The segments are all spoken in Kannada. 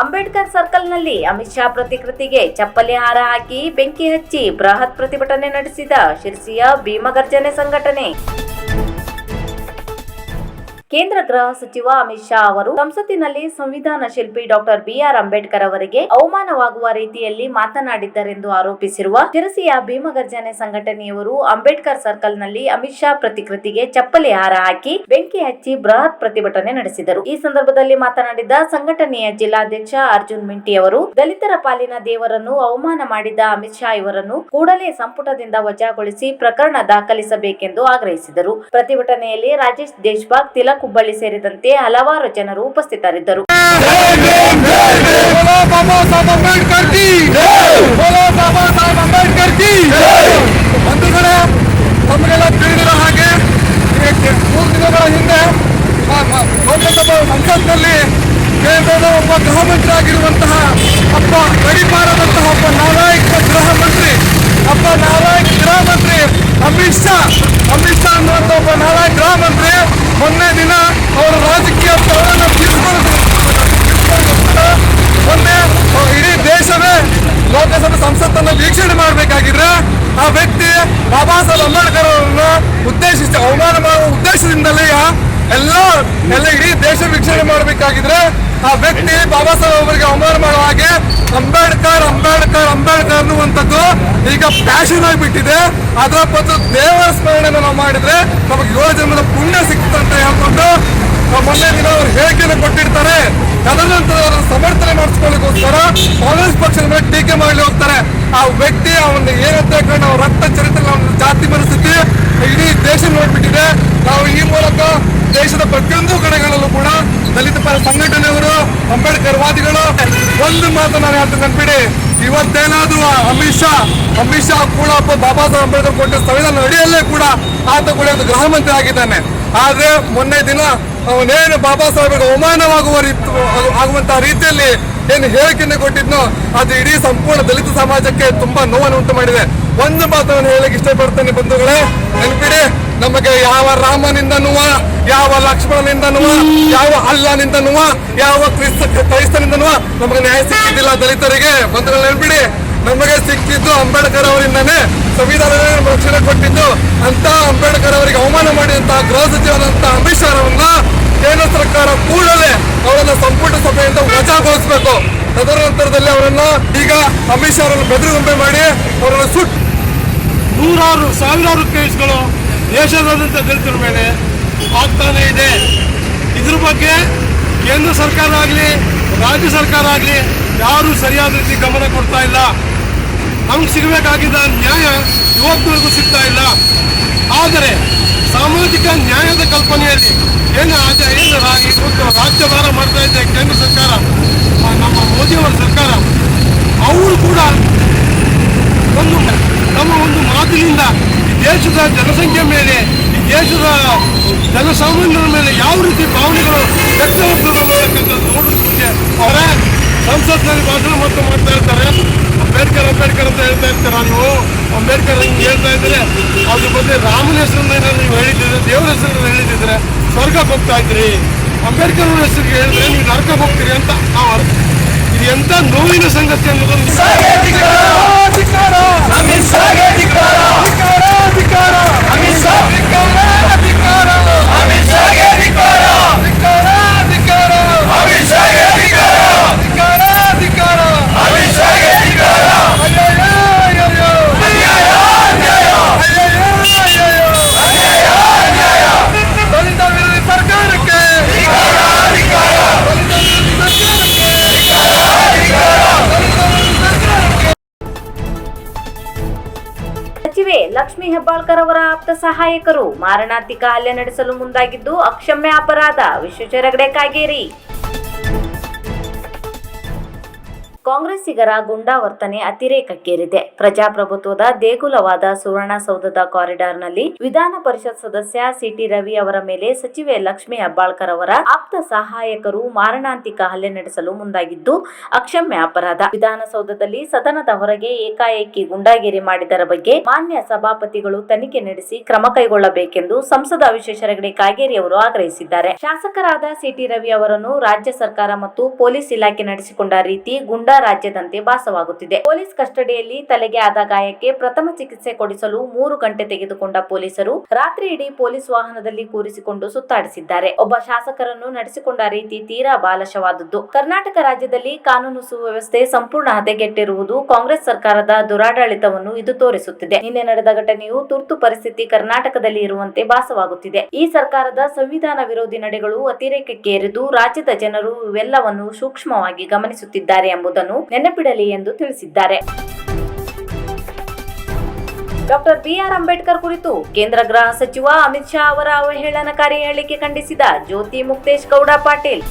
ಅಂಬೇಡ್ಕರ್ ಸರ್ಕಲ್ನಲ್ಲಿ ಅಮಿತ್ ಶಾ ಪ್ರತಿಕೃತಿಗೆ ಚಪ್ಪಲಿ ಹಾರ ಹಾಕಿ ಬೆಂಕಿ ಹಚ್ಚಿ ಬೃಹತ್ ಪ್ರತಿಭಟನೆ ನಡೆಸಿದ ಶಿರ್ಸಿಯ ಭೀಮಗರ್ಜನೆ ಸಂಘಟನೆ. ಕೇಂದ್ರ ಗೃಹ ಸಚಿವ ಅಮಿತ್ ಶಾ ಅವರು ಸಂಸತ್ತಿನಲ್ಲಿ ಸಂವಿಧಾನ ಶಿಲ್ಪಿ ಡಾಕ್ಟರ್ ಬಿಆರ್ ಅಂಬೇಡ್ಕರ್ ಅವರಿಗೆ ಅವಮಾನವಾಗುವ ರೀತಿಯಲ್ಲಿ ಮಾತನಾಡಿದ್ದರೆಂದು ಆರೋಪಿಸಿರುವ ಶಿರಸಿಯ ಭೀಮಗರ್ಜನೆ ಸಂಘಟನೆಯವರು ಅಂಬೇಡ್ಕರ್ ಸರ್ಕಲ್ನಲ್ಲಿ ಅಮಿತ್ ಶಾ ಪ್ರತಿಕೃತಿಗೆ ಚಪ್ಪಲಿ ಹಾರ ಹಾಕಿ ಬೆಂಕಿ ಹಚ್ಚಿ ಬೃಹತ್ ಪ್ರತಿಭಟನೆ ನಡೆಸಿದರು. ಈ ಸಂದರ್ಭದಲ್ಲಿ ಮಾತನಾಡಿದ ಸಂಘಟನೆಯ ಜಿಲ್ಲಾಧ್ಯಕ್ಷ ಅರ್ಜುನ್ ಮಿಂಟಿ ಅವರು, ದಲಿತರ ಪಾಲಿನ ದೇವರನ್ನು ಅವಮಾನ ಮಾಡಿದ ಅಮಿತ್ ಶಾ ಇವರನ್ನು ಕೂಡಲೇ ಸಂಪುಟದಿಂದ ವಜಾಗೊಳಿಸಿ ಪ್ರಕರಣ ದಾಖಲಿಸಬೇಕೆಂದು ಆಗ್ರಹಿಸಿದರು. ಪ್ರತಿಭಟನೆಯಲ್ಲಿ ರಾಜೇಶ್ ದೇಶ್ಭಾಗ್ ತಿಲಕ್ ಕುಬ್ಬಳ್ಳಿ ಸೇರಿದಂತೆ ಹಲವಾರು ಜನರು ಉಪಸ್ಥಿತರಿದ್ದರು. ಹಾಗೆ ದಿನಗಳ ಹಿಂದೆ ಕೇಂದ್ರದ ಅಪ್ಪ ಅಪ್ಪ ಗೃಹ ಅಮಿತ್ ಶಾ ಅಮಿತ್ ಶಾ ಅನ್ನುವಂತ ಒಬ್ಬ ನಾಲ್ಕು ಗೃಹ ಮಂತ್ರಿ. ಮೊನ್ನೆ ದಿನ ಅವರ ರಾಜಕೀಯ ಸ್ಥಳವನ್ನು ತೀರ್ಸ್ಕೊಳ್ಳೋದು ಮೊನ್ನೆ ಇಡೀ ದೇಶವೇ ಲೋಕಸಭೆ ಸಂಸತ್ತನ್ನು ವೀಕ್ಷಣೆ ಮಾಡಬೇಕಾಗಿದ್ರೆ ಆ ವ್ಯಕ್ತಿ ಬಾಬಾ ಸಾಹೇಬ್ ಅಂಬೇಡ್ಕರ್ ಅವರನ್ನ ಉದ್ದೇಶಿಸಿ, ಅವಮಾನ ಮಾಡುವ ಉದ್ದೇಶದಿಂದಲೇ ಎಲ್ಲ ಎಲ್ಲ ಇಡೀ ದೇಶ ವೀಕ್ಷಣೆ ಮಾಡಬೇಕಾಗಿದ್ರೆ ಆ ವ್ಯಕ್ತಿ ಬಾಬಾ ಸಾಹೇಬ್ ಅವರಿಗೆ ಅವಮಾನ ಮಾಡುವ ಹಾಗೆ ಅಂಬೇಡ್ಕರ್ ಅಂಬೇಡ್ಕರ್ ಅನ್ನುವಂಥದ್ದು ಈಗ ಪ್ಯಾಷನ್ ಆಗಿಬಿಟ್ಟಿದೆ. ಅದರ ಬದಲು ದೇವರ ಸ್ಮರಣೆಯನ್ನು ನಾವು ಮಾಡಿದ್ರೆ ನಮಗೆ ಯುವ ಜನ್ಮದ ಪುಣ್ಯ ಸಿಕ್ತಂತ ಅಂತ ಹೇಳ್ಕೊಂಡು ಮೊನ್ನೆ ದಿನ ಅವರು ಹೇಳಿಕೆಯನ್ನು ಕೊಟ್ಟಿರ್ತಾರೆ. ಅದನ್ನು ಸಮರ್ಥನೆ ಮಾಡಿಸ್ಕೊಳ್ಳಿಕ್ಕೋಸ್ಕರ ಕಾಂಗ್ರೆಸ್ ಪಕ್ಷದ ಮೇಲೆ ಟೀಕೆ ಮಾಡಲಿ ಹೋಗ್ತಾರೆ. ಆ ವ್ಯಕ್ತಿ ಅವನ್ನ ಏನಂತ ಹೇಳ್ಕೊಂಡು ಅವ್ರ ರಕ್ತ ಚರಿತ್ರೆ, ಅವನ ಜಾತಿ ಮನಸ್ಥಿತಿ ಇಡೀ ದೇಶ ನೋಡ್ಬಿಟ್ಟಿದೆ. ನಾವು ಈ ಮೂಲಕ ದೇಶದ ಪ್ರತಿಯೊಂದು ಕಡೆಗಳಲ್ಲೂ ಕೂಡ ದಲಿತ ಪರ ಸಂಘಟನೆಯವರು ಅಂಬೇಡ್ಕರ್ ವಾದಿಗಳು, ಒಂದು ಮಾತು ನಾನು ಹೇಳ್ತೀನಿ ನೆನ್ಪಿಡಿ. ಇವತ್ತೇನಾದ್ರೂ ಅಮಿತ್ ಶಾ ಅಮಿತ್ ಶಾ ಕೂಡ ಬಾಬಾ ಸಾಹೇಬ್ ಅಂಬೇಡ್ಕರ್ ಕೊಟ್ಟ ಸಂವಿಧಾನ ಅಡಿಯಲ್ಲೇ ಕೂಡ ಆತ ಕೂಡ ಒಂದು ಗೃಹ ಮಂತ್ರಿ ಆಗಿದ್ದಾನೆ. ಆದ್ರೆ ಮೊನ್ನೆ ದಿನ ಅವನೇನು ಬಾಬಾ ಸಾಹೇಬ್ಗೆ ಅವಮಾನವಾಗುವ ರೀತಿ, ಆಗುವಂತಹ ರೀತಿಯಲ್ಲಿ ಏನು ಹೇಳಿಕೆಯನ್ನು ಕೊಟ್ಟಿದ್ನೋ, ಅದು ಇಡೀ ಸಂಪೂರ್ಣ ದಲಿತ ಸಮಾಜಕ್ಕೆ ತುಂಬಾ ನೋವನ್ನು ಉಂಟು ಮಾಡಿದೆ. ಒಂದು ಮಾತನ್ನು ಹೇಳಕ್ಕೆ ಇಷ್ಟಪಡ್ತೇನೆ ಬಂಧುಗಳೇ, ನೆನಪಿಡಿ ನಮಗೆ ಯಾವ ರಾಮನಿಂದನೂ ಯಾವ ಲಕ್ಷ್ಮಣನಿಂದನೂ ಯಾವ ಅಲ್ಲನಿಂದನೂ ಯಾವ ಕ್ರಿಸ್ತ ಕ್ರೈಸ್ತನಿಂದನೂ ನಮಗೆ ನ್ಯಾಯ ಸಿಕ್ಕಿದ್ದಿಲ್ಲ ದಲಿತರಿಗೆ. ಬಂದ್ರೆ ಹೇಳ್ಬಿಡಿ, ನಮಗೆ ಸಿಕ್ಕಿದ್ದು ಅಂಬೇಡ್ಕರ್ ಅವರಿಂದನೇ. ಸಂವಿಧಾನ ರಕ್ಷಣೆ ಕೊಟ್ಟಿದ್ದು ಅಂತ ಅಂಬೇಡ್ಕರ್ ಅವರಿಗೆ ಅವಮಾನ ಮಾಡಿದಂತಹ ಗೃಹ ಸಚಿವರಂತ ಅಮಿತ್ ಕೇಂದ್ರ ಸರ್ಕಾರ ಕೂಡಲೇ ಅವರನ್ನ ಸಂಪುಟ ಸಭೆಯಿಂದ ವಜಾಗೊಳಿಸಬೇಕು. ತದನಂತರದಲ್ಲಿ ಅವರನ್ನ ಈಗ ಅಮಿತ್ ಶಾ ಅವರನ್ನು ಬೆದರುಗೊಂಬೆ ಮಾಡಿ ಅವರನ್ನು ಸುಟ್ ನೂರಾರು ಸಾವಿರಾರು ಕೇಸ್ಗಳು ದೇಶದಾದ್ಯಂತ ದಲಿತರ ಮೇಲೆ ಆಗ್ತಾನೆ ಇದೆ. ಇದ್ರ ಬಗ್ಗೆ ಕೇಂದ್ರ ಸರ್ಕಾರ ಆಗಲಿ, ರಾಜ್ಯ ಸರ್ಕಾರ ಆಗಲಿ ಯಾರೂ ಸರಿಯಾದ ರೀತಿ ಗಮನ ಕೊಡ್ತಾ ಇಲ್ಲ. ನಮ್ಗೆ ಸಿಗಬೇಕಾಗಿದ್ದ ನ್ಯಾಯ ಇವತ್ತಿನವರೆಗೂ ಸಿಗ್ತಾ ಇಲ್ಲ. ಆದರೆ ಸಾಮಾಜಿಕ ನ್ಯಾಯದ ಕಲ್ಪನೆಯಲ್ಲಿ ಏನು ಆದ ಏನು ಇವತ್ತು ರಾಜ್ಯಭಾರ ಮಾಡ್ತಾ ಇದೆ ಕೇಂದ್ರ ಸರ್ಕಾರ ನಮ್ಮ ಮೋದಿಯವರ ಸರ್ಕಾರ ಅವರು ಕೂಡ ಒಂದು ನಮ್ಮ ಒಂದು ಮಾತಿನಿಂದ ಈ ದೇಶದ ಜನಸಂಖ್ಯೆ ಮೇಲೆ ಈ ದೇಶದ ಜನಸಾಮಾನ್ಯರ ಮೇಲೆ ಯಾವ ರೀತಿ ಭಾವನೆಗಳು ವ್ಯಕ್ತವಾಗ್ತದೆ ಅನ್ನೋದಕ್ಕಂಥದ್ದು ನೋಡೋದಕ್ಕೆ ಅವರ ಸಂಸತ್ನಲ್ಲಿ ಭಾಷಣ ಮತ್ತು ಮಾಡ್ತಾ ಇರ್ತಾರೆ. ಅಂಬೇಡ್ಕರ್ ಅಂಬೇಡ್ಕರ್ ಅಂತ ಹೇಳ್ತಾ ಇರ್ತಾರ ನೀವು? ಅಂಬೇಡ್ಕರ್ ಹಿಂಗೆ ಹೇಳ್ತಾ ಇದ್ರೆ ಅದ್ರ ಬಗ್ಗೆ ರಾಮನ ಹೆಸರನ್ನ ನೀವು ಹೇಳಿದ್ರೆ, ದೇವರ ಹೆಸರನ್ನ ಹೇಳಿದ್ರೆ ಸ್ವರ್ಗಕ್ಕೆ ಹೋಗ್ತಾ ಇದ್ರಿ ಅಂಬೇಡ್ಕರ್ ಅವರ ಹೆಸರಿಗೆ ಹೇಳಿದ್ರೆ ನೀವು ನರಕಕ್ಕೆ ಹೋಗ್ತೀರಿ ಅಂತ ನಾವು ಅರ್ಥ. ಇದು ಎಂತ ನೋವಿನ ಸಂಗತಿ ಅನ್ನೋದನ್ನು ದಲಿತ ಲಕ್ಷ್ಮೀ ಅವರ ಆಪ್ತ ಸಹಾಯಕರು ಮಾರಣಾಂತಿಕ ಹಲ್ಲೆ ನಡೆಸಲು ಮುಂದಾಗಿದ್ದು ಅಕ್ಷಮ್ಯ ಅಪರಾಧ. ವಿಶ್ವೇಶ್ವರ ಹೆಗಡೆ ಕಾಗೇರಿ. ಕಾಂಗ್ರೆಸ್ಸಿಗರ ಗುಂಡಾವರ್ತನೆ ಅತಿರೇಕಕ್ಕೇರಿದೆ. ಪ್ರಜಾಪ್ರಭುತ್ವದ ದೇಗುಲವಾದ ಸುವರ್ಣಸೌಧದ ಕಾರಿಡಾರ್ನಲ್ಲಿ ವಿಧಾನ ಪರಿಷತ್ ಸದಸ್ಯ ಸಿಟಿ ರವಿ ಅವರ ಮೇಲೆ ಸಚಿವೆ ಲಕ್ಷ್ಮಿ ಹೆಬ್ಬಾಳ್ಕರ್ ಅವರ ಆಪ್ತ ಸಹಾಯಕರು ಮಾರಣಾಂತಿಕ ಹಲ್ಲೆ ನಡೆಸಲು ಮುಂದಾಗಿದ್ದು, ಅಕ್ಷಮ್ಯ ಅಪರಾಧ. ವಿಧಾನಸೌಧದಲ್ಲಿ ಸದನದ ಹೊರಗೆ ಏಕಾಏಕಿ ಗುಂಡಾಗಿರಿ ಮಾಡಿದರ ಬಗ್ಗೆ ಮಾನ್ಯ ಸಭಾಪತಿಗಳು ತನಿಖೆ ನಡೆಸಿ ಕ್ರಮ ಕೈಗೊಳ್ಳಬೇಕೆಂದು ಸಂಸದ ವಿಶೇಷ ಹೆಗಡೆ ಕಾಗೇರಿ ಅವರು ಆಗ್ರಹಿಸಿದ್ದಾರೆ. ಶಾಸಕರಾದ ಸಿಟಿ ರವಿ ಅವರನ್ನು ರಾಜ್ಯ ಸರ್ಕಾರ ಮತ್ತು ಪೊಲೀಸ್ ಇಲಾಖೆ ನಡೆಸಿಕೊಂಡ ರೀತಿ ಗುಂಡಾ ರಾಜ್ಯದಂತೆ ಭಾಸವಾಗುತ್ತಿದೆ. ಪೊಲೀಸ್ ಕಸ್ಟಡಿಯಲ್ಲಿ ತಲೆಗೆ ಆದ ಗಾಯಕ್ಕೆ ಪ್ರಥಮ ಚಿಕಿತ್ಸೆ ಕೊಡಿಸಲು ಮೂರು ಗಂಟೆ ತೆಗೆದುಕೊಂಡ ಪೊಲೀಸರು ರಾತ್ರಿ ಇಡೀ ಪೊಲೀಸ್ ವಾಹನದಲ್ಲಿ ಕೂರಿಸಿಕೊಂಡು ಸುತ್ತಾಡಿಸಿದ್ದಾರೆ. ಒಬ್ಬ ಶಾಸಕರನ್ನು ನಡೆಸಿಕೊಂಡ ರೀತಿ ತೀರಾ ಬಾಲಶವಾದದ್ದು. ಕರ್ನಾಟಕ ರಾಜ್ಯದಲ್ಲಿ ಕಾನೂನು ಸುವ್ಯವಸ್ಥೆ ಸಂಪೂರ್ಣ ಹದಗೆಟ್ಟಿರುವುದು ಕಾಂಗ್ರೆಸ್ ಸರ್ಕಾರದ ದುರಾಡಳಿತವನ್ನು ಇದು ತೋರಿಸುತ್ತಿದೆ. ನಿನ್ನೆ ನಡೆದ ಘಟನೆಯು ತುರ್ತು ಪರಿಸ್ಥಿತಿ ಕರ್ನಾಟಕದಲ್ಲಿ ಇರುವಂತೆ ಭಾಸವಾಗುತ್ತಿದೆ. ಈ ಸರ್ಕಾರದ ಸಂವಿಧಾನ ವಿರೋಧಿ ನಡೆಗಳು ಅತಿರೇಕಕ್ಕೆ ಏರಿದು ರಾಜ್ಯದ ಜನರು ಇವೆಲ್ಲವನ್ನು ಸೂಕ್ಷ್ಮವಾಗಿ ಗಮನಿಸುತ್ತಿದ್ದಾರೆ ಎಂಬುದನ್ನು ನೆನಪಿಡಲಿ ಎಂದು ತಿಳಿಸಿದ್ದಾರೆ. ಡಾಕ್ಟರ್ ಬಿಆರ್ ಅಂಬೇಡ್ಕರ್ ಕುರಿತು ಕೇಂದ್ರ ಗೃಹ ಸಚಿವ ಅಮಿತ್ ಶಾ ಅವರ ಅವಹೇಳನಕಾರಿ ಹೇಳಿಕೆ ಖಂಡಿಸಿದ ಜ್ಯೋತಿ ಮುಕ್ತೇಶ್ ಗೌಡ ಪಾಟೀಲ್.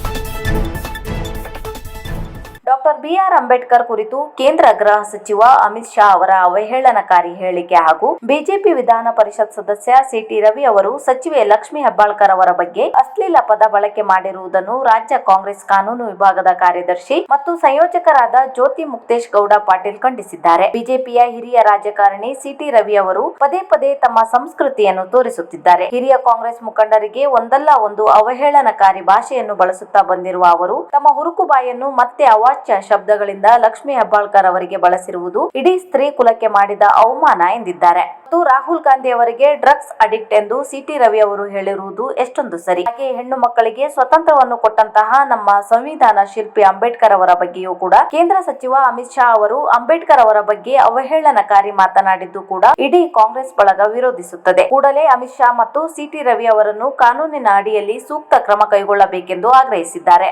ಡಾಕ್ಟರ್ ಬಿಆರ್ ಅಂಬೇಡ್ಕರ್ ಕುರಿತು ಕೇಂದ್ರ ಗೃಹ ಸಚಿವ ಅಮಿತ್ ಶಾ ಅವರ ಅವಹೇಳನಕಾರಿ ಹೇಳಿಕೆ ಹಾಗೂ ಬಿಜೆಪಿ ವಿಧಾನ ಪರಿಷತ್ ಸದಸ್ಯ ಸಿಟಿ ರವಿ ಅವರು ಸಚಿವೆ ಲಕ್ಷ್ಮಿ ಹೆಬ್ಬಾಳ್ಕರ್ ಅವರ ಬಗ್ಗೆ ಅಶ್ಲೀಲ ಪದ ಬಳಕೆ ಮಾಡಿರುವುದನ್ನು ರಾಜ್ಯ ಕಾಂಗ್ರೆಸ್ ಕಾನೂನು ವಿಭಾಗದ ಕಾರ್ಯದರ್ಶಿ ಮತ್ತು ಸಂಯೋಜಕರಾದ ಜ್ಯೋತಿ ಮುಕ್ತೇಶ್ ಗೌಡ ಪಾಟೀಲ್ ಖಂಡಿಸಿದ್ದಾರೆ. ಬಿಜೆಪಿಯ ಹಿರಿಯ ರಾಜಕಾರಣಿ ಸಿಟಿ ರವಿ ಅವರು ಪದೇ ಪದೇ ತಮ್ಮ ಸಂಸ್ಕೃತಿಯನ್ನು ತೋರಿಸುತ್ತಿದ್ದಾರೆ. ಹಿರಿಯ ಕಾಂಗ್ರೆಸ್ ಮುಖಂಡರಿಗೆ ಒಂದಲ್ಲ ಒಂದು ಅವಹೇಳನಕಾರಿ ಭಾಷೆಯನ್ನು ಬಳಸುತ್ತಾ ಬಂದಿರುವ ಅವರು ತಮ್ಮ ಹುರುಕುಬಾಯನ್ನು ಮತ್ತೆ ಮತ್ತೆ ಅವಾಚ್ಯ ಶಬ್ದಗಳಿಂದ ಲಕ್ಷ್ಮಿ ಹೆಬ್ಬಾಳ್ಕರ್ ಅವರಿಗೆ ಬಳಸಿರುವುದು ಇಡೀ ಸ್ತ್ರೀ ಕುಲಕ್ಕೆ ಮಾಡಿದ ಅವಮಾನ ಎಂದಿದ್ದಾರೆ. ಮತ್ತು ರಾಹುಲ್ ಗಾಂಧಿ ಅವರಿಗೆ ಡ್ರಗ್ಸ್ ಅಡಿಕ್ಟ್ ಎಂದು ಸಿಟಿ ರವಿ ಅವರು ಹೇಳಿರುವುದು ಎಷ್ಟೊಂದು ಸರಿ. ಹಾಗೆ ಹೆಣ್ಣು ಮಕ್ಕಳಿಗೆ ಸ್ವತಂತ್ರವನ್ನು ಕೊಟ್ಟಂತಹ ನಮ್ಮ ಸಂವಿಧಾನ ಶಿಲ್ಪಿ ಅಂಬೇಡ್ಕರ್ ಅವರ ಬಗ್ಗೆಯೂ ಕೂಡ ಕೇಂದ್ರ ಸಚಿವ ಅಮಿತ್ ಶಾ ಅವರು ಅಂಬೇಡ್ಕರ್ ಅವರ ಬಗ್ಗೆ ಅವಹೇಳನಕಾರಿ ಮಾತನಾಡಿದ್ದು ಕೂಡ ಇಡೀ ಕಾಂಗ್ರೆಸ್ ಬಳಗ ವಿರೋಧಿಸುತ್ತದೆ. ಕೂಡಲೇ ಅಮಿತ್ ಶಾ ಮತ್ತು ಸಿಟಿ ರವಿ ಅವರನ್ನು ಕಾನೂನಿನ ಅಡಿಯಲ್ಲಿ ಸೂಕ್ತ ಕ್ರಮ ಕೈಗೊಳ್ಳಬೇಕೆಂದು ಆಗ್ರಹಿಸಿದ್ದಾರೆ.